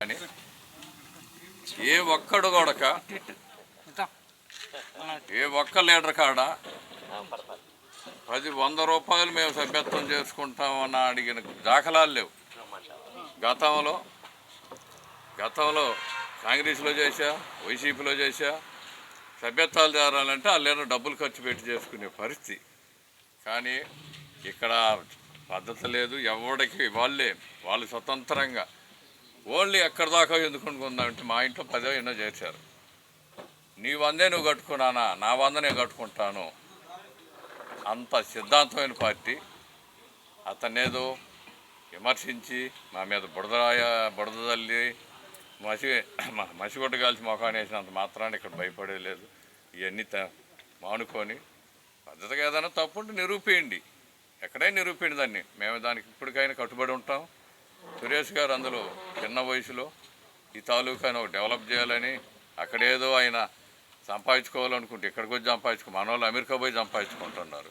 కానీ ఏ ఒక్కడు కొడక ఏ ఒక్క లీడర్ కాడ పది వంద రూపాయలు మేము సభ్యత్వం చేసుకుంటామని అడిగిన దాఖలాలు లేవు. గతంలో గతంలో కాంగ్రెస్లో చేశా వైసీపీలో చేశా సభ్యత్వాలు చేరాలంటే ఆ లీడర్ డబ్బులు ఖర్చు పెట్టి చేసుకునే పరిస్థితి. కానీ ఇక్కడ పద్ధతి లేదు ఎవడికి వాళ్ళే వాళ్ళు స్వతంత్రంగా ఓన్లీ ఎక్కడి దాకా ఎందుకుంటుందంటే మా ఇంట్లో పదో ఎన్నో చేశారు. నీ వందే నువ్వు కట్టుకున్నానా? నా వంద నేను కట్టుకుంటాను. అంత సిద్ధాంతమైన పార్టీ. అతనేదో విమర్శించి మా మీద బుడదరాయ బుడద తల్లి మసి మసిగొడ్డ మసిగొట్టు కాల్చి మొఖాన్ని వేసినంత మాత్రాన్ని ఇక్కడ భయపడేది లేదు ఇవన్నీ త- మానుకొని పద్ధతిగా ఏదైనా తప్పుంటే నిరూపేయండి ఎక్కడైనా నిరూపించండి దాన్ని. మేము దానికి ఇప్పటికైనా కట్టుబడి ఉంటాం. సురేష్ గారు అందులో చిన్న వయసులో ఈ తాలూకాను డెవలప్ చేయాలని అక్కడేదో ఆయన సంపాదించుకోవాలనుకుంటే ఇక్కడికి వచ్చి సంపాదించుకో మన వాళ్ళు అమెరికా పోయి సంపాదించుకుంటున్నారు.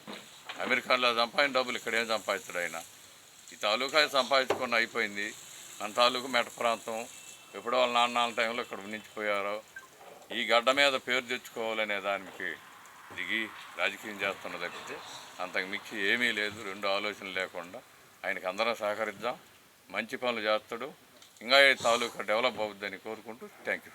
అమెరికాలో సంపాదించిన డబ్బులు ఇక్కడ ఏం సంపాదిస్తాడు ఆయన? ఈ తాలూకా సంపాదించుకున్న అయిపోయింది. మన తాలూకు మెట ప్రాంతం ఎప్పుడో వాళ్ళ నాన్న టైంలో ఇక్కడ ఉండిపోయారో ఈ గడ్డ మీద పేరు తెచ్చుకోవాలనే దానికి దిగి రాజకీయం చేస్తున్న తప్పితే అంతకు మించి ఏమీ లేదు. రెండు ఆలోచనలు లేకుండా ఆయనకి అందరం సహకరిద్దాం. మంచి పనులు చేస్తాడు. ఇంకా తాలూకా డెవలప్ అవుద్దని కోరుకుంటూ థ్యాంక్ యూ